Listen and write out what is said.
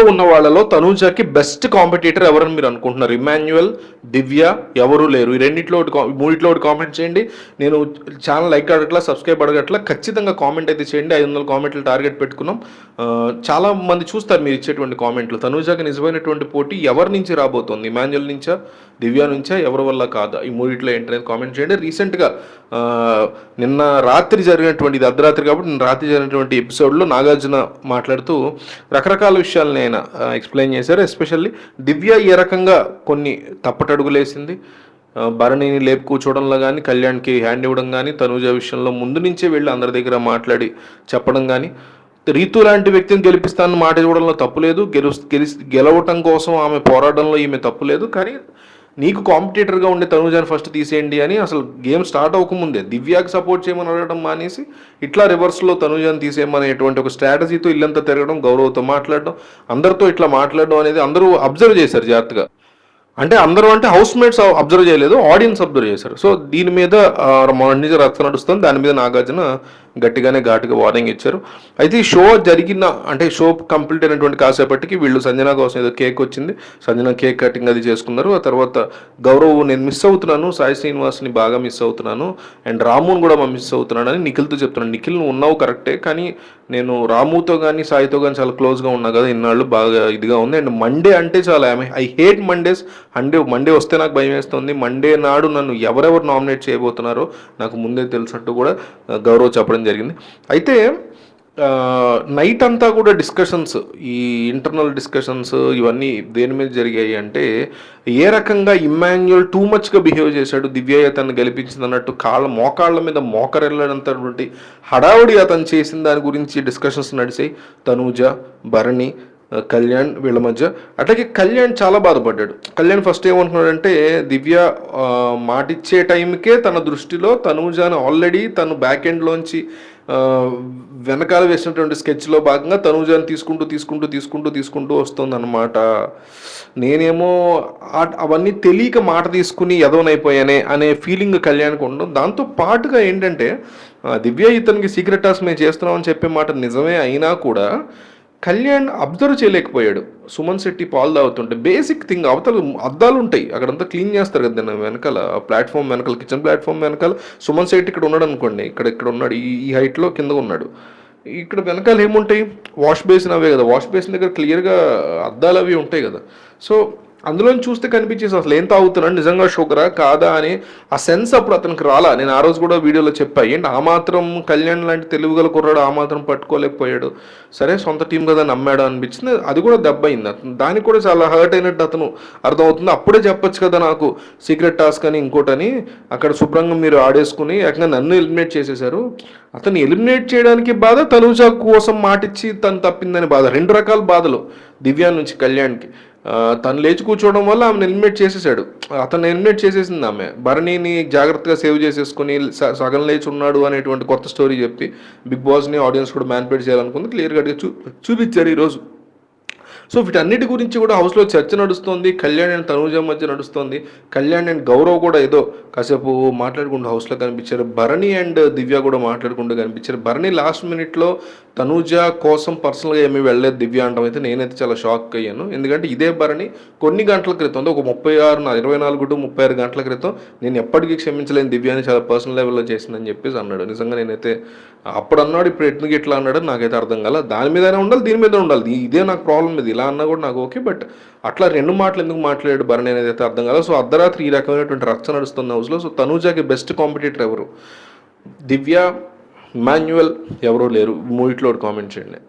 ఉన్న వాళ్ళలో తనూజాకి best competitor ఎవరని మీరు అనుకుంటున్నారు? ఇమాన్యువల్ దివ్య ఎవరు లేరు. ఈ రెండిట్లో ఒకటి కా- మూడిట్లో ఒకటి కామెంట్ చేయండి. నేను ఛానల్ లైక్ అడగట్లా సబ్స్క్రైబ్ అడగట్లా ఖచ్చితంగా కామెంట్ అయితే చేయండి. ఐదు వందల కామెంట్లు టార్గెట్ పెట్టుకున్నాం. చాలా మంది చూస్తారు మీరు ఇచ్చేటువంటి కామెంట్లు తనూజాకి నిజమైనటువంటి పోటీ ఎవరి నుంచి రాబోతోంది? ఇమాన్యువల్ నుంచా దివ్య నుంచా ఎవరి వల్ల కాదా? ఈ మూడిట్లో ఏంటనేది కామెంట్ చేయండి. రీసెంట్గా నిన్న రాత్రి జరిగినటువంటి ఇది అర్ధరాత్రి కాబట్టి నిన్న రాత్రి జరిగినటువంటి ఎపిసోడ్లో నాగార్జున మాట్లాడుతూ రకరకాల విషయాలని ఆయన ఎక్స్ప్లెయిన్ చేశారు. ఎస్పెషల్లీ దివ్య ఏ రకంగా కొన్ని తప్పటడుగులేసింది. భరణిని లేపు కూర్చోవడంలో కానీ కళ్యాణ్కి హ్యాండ్ ఇవ్వడం కానీ తనుజ విషయంలో ముందు నుంచే వెళ్ళి అందరి దగ్గర మాట్లాడి చెప్పడం కానీ రీతు లాంటి వ్యక్తిని గెలిపిస్తానని మాట ఇవ్వడంలో తప్పులేదు గెలు గెలిసి గెలవటం కోసం ఆమె పోరాటంలో ఈమె తప్పులేదు కానీ నీకు కాంపిటేటర్గా ఉండే తనుజాని ఫస్ట్ తీసేయండి అని అసలు గేమ్ స్టార్ట్ అవ్వకముందే దివ్యాకి సపోర్ట్ చేయమని అడగడం మానేసి ఇట్లా రివర్స్లో తనుజాని తీసేయమనేటువంటి ఒక స్ట్రాటజీతో ఇల్లంతా తిరగడం గౌరవతో మాట్లాడడం అందరితో ఇట్లా మాట్లాడడం అనేది అందరూ అబ్జర్వ్ చేశారు జాగ్రత్తగా. అంటే అందరూ అంటే హౌస్ మేట్స్ అబ్జర్వ్ చేయలేదు ఆడియన్స్ అబ్జర్వ్ చేశారు. సో దీని మీద ఆ, మొన్నటి నుంచి నడుస్తుంది. దాని మీద నాగార్జున గట్టిగానే ఘాటుగా వార్నింగ్ ఇచ్చారు. అయితే ఈ షో జరిగిన అంటే షో కంప్లీట్ అయినటువంటి కాసేపటికి వీళ్ళు సంజన కోసం ఏదో కేక్ వచ్చింది. సంజన కేక్ కటింగ్ అది చేసుకున్నారు. ఆ తర్వాత గౌరవ్ నేను మిస్ అవుతున్నాను. సాయి శ్రీనివాస్ని బాగా మిస్ అవుతున్నాను. అండ్ రాముని కూడా మిస్ అవుతున్నాను అని నిఖిల్తో చెప్తున్నాను. నిఖిల్ నువ్వు ఉన్నావు కరెక్టే కానీ నేను రాముతో కానీ సాయితో కానీ చాలా క్లోజ్గా ఉన్నా కదా ఇన్నాళ్ళు బాగా ఇదిగా ఉంది. అండ్ మండే అంటే చాలా ఐ హేట్ మండేస్ అంటే మండే వస్తే నాకు భయం వేస్తుంది. మండే నాడు నన్ను ఎవరెవరు నామినేట్ చేయబోతున్నారో నాకు ముందే తెలిసినట్టు కూడా ఆ, గౌరవ్ చెప్పడం జరిగింది. అయితే నైట్ అంతా కూడా డిస్కషన్స్ ఈ ఇంటర్నల్ డిస్కషన్స్ ఇవన్నీ దేని మీద జరిగాయి అంటే ఏ రకంగా ఇమ్మాన్యుయల్ టూ మచ్గా బిహేవ్ చేశాడు దివ్య అతన్ని గెలిపించింది అన్నట్టు కాళ్ళ మోకాళ్ళ మీద మోకరెళ్ళడంతటువంటి హడావుడి అతను చేసిన దాని గురించి డిస్కషన్స్ నడిచాయి. తనూజ భరణి కళ్యాణ్ వీళ్ళ మధ్య. అట్లాగే కళ్యాణ్ చాలా బాధపడ్డాడు. కళ్యాణ్ ఫస్ట్ ఏమంటున్నాడంటే దివ్య మాటిచ్చే టైంకే తన దృష్టిలో తనూజాను ఆల్రెడీ తను బ్యాక్ ఎండ్లోంచి వెనకాల వేసినటువంటి స్కెచ్లో భాగంగా తనూజాని తీసుకుంటూ తీసుకుంటూ తీసుకుంటూ తీసుకుంటూ వస్తుందన్నమాట. నేనేమో అవన్నీ తెలియక మాట తీసుకుని ఎదవనైపోయానే అనే ఫీలింగ్ కళ్యాణ్కి ఉండడం. దాంతో పాటుగా ఏంటంటే దివ్య ఇతనికి సీక్రెట్ టాస్క్ మేము చేస్తున్నామని చెప్పే మాట నిజమే అయినా కూడా కళ్యాణ్ అబ్జర్వ్ చేయలేకపోయాడు. సుమన్ శెట్టి పాలు తాగుతుంటే బేసిక్ థింగ్ అవతల అద్దాలు ఉంటాయి. అక్కడంతా క్లీన్ చేస్తారు కదా దాని వెనకాల ప్లాట్ఫామ్ వెనకాల కిచెన్ ప్లాట్ఫామ్ వెనకాల. సుమన్ శెట్టి ఇక్కడ ఉన్నాడు అనుకోండి ఇక్కడ ఇక్కడ ఉన్నాడు ఈ ఈ హైట్లో కింద ఉన్నాడు. ఇక్కడ వెనకాల ఏముంటాయి? వాష్ బేసిన్ అవే కదా. వాష్ బేసిన్ దగ్గర క్లియర్గా అద్దాలు అవి ఉంటాయి కదా. సో అందులో చూస్తే కనిపించేసి అసలు ఏం తాగుతున్నాడు? నిజంగా షుగరా కాదా అని ఆ సెన్స్ అప్పుడు అతనికి రాలా. నేను ఆ రోజు కూడా వీడియోలో చెప్పా. ఏంటి? ఆ మాత్రం కళ్యాణ్ లాంటి తెలుగుగల కుర్రాడు ఆ మాత్రం పట్టుకోలేకపోయాడు. సరే సొంత టీం కదా నమ్మాడు అనిపించింది. అది కూడా దెబ్బ అయింది అతను దానికి కూడా చాలా హర్ట్ అయినట్టు అతను అర్థమవుతుంది. అప్పుడే చెప్పొచ్చు కదా నాకు సీక్రెట్ టాస్క్ అని ఇంకోటని. అక్కడ శుభ్రంగా మీరు ఆడేసుకుని ఏకంగా నన్ను ఎలిమినేట్ చేసేశారు. అతను ఎలిమినేట్ చేయడానికి బాధ తనుజా కోసం మాటిచ్చి తను తప్పిందని బాధ. రెండు రకాల బాధలు. దివ్యా నుంచి కళ్యాణ్కి. తను లేచి కూర్చోవడం వల్ల ఆమెను ఎలిమినేట్ చేసేసాడు. అతను ఎలిమినేట్ చేసేసింది ఆమె. భరణిని జాగ్రత్తగా సేవ్ చేసేసుకుని స- సగం లేచి ఉన్నాడు అనేటువంటి కొత్త స్టోరీ చెప్పి బిగ్ బాస్ని ఆడియన్స్ కూడా మ్యాన్పేట్ చేయాలనుకుంది. క్లియర్గా చూ చూపించారు ఈరోజు. సో వీటన్నిటి గురించి కూడా హౌస్లో చర్చ నడుస్తుంది. కళ్యాణ్ అండ్ తనూజ మధ్య నడుస్తుంది. కళ్యాణ్ అండ్ గౌరవ్ కూడా ఏదో కాసేపు మాట్లాడుకుంటూ హౌస్లో కనిపించారు. భరణి అండ్ దివ్య కూడా మాట్లాడుకుంటూ కనిపించారు. భరణి లాస్ట్ మినిట్లో తనూజ కోసం పర్సనల్గా ఏమీ వెళ్ళలేదు దివ్య అంటాం అయితే నేనైతే చాలా షాక్ అయ్యాను. ఎందుకంటే ఇదే భరణి కొన్ని గంటల క్రితం ఒక ముప్పై ఆరు ఇరవై నాలుగు టు ముప్పై ఆరు గంటల క్రితం నేను ఎప్పటికీ క్షమించలేని దివ్యాని చాలా పర్సనల్ లెవెల్లో చేసిందని చెప్పేసి అన్నాడు. నిజంగా నేనైతే అప్పుడు అన్నాడు ఇప్పుడు ఎట్లా ఇట్లా అన్నాడు నాకైతే అర్థం కాల. దాని మీదనే ఉండాలి దీని మీద ఉండాలి. ఇది- ఇదే నాకు ప్రాబ్లం ఇది ఇలా అన్నా కూడా నాకు ఓకే బట్ అట్లా రెండు మాటలు ఎందుకు మాట్లాడాడు భరణి అనేది అయితే అర్థం కాదు సో అర్ధరాత్రి ఈ రకమైనటువంటి రచ్చ నడుస్తుంది హౌస్లో సో తనూజాకి బెస్ట్ కాంపిటేటర్ ఎవరు? దివ్య మాన్యువల్ ఎవరూ లేరు. మూవిట్లో కామెంట్ చేయండి.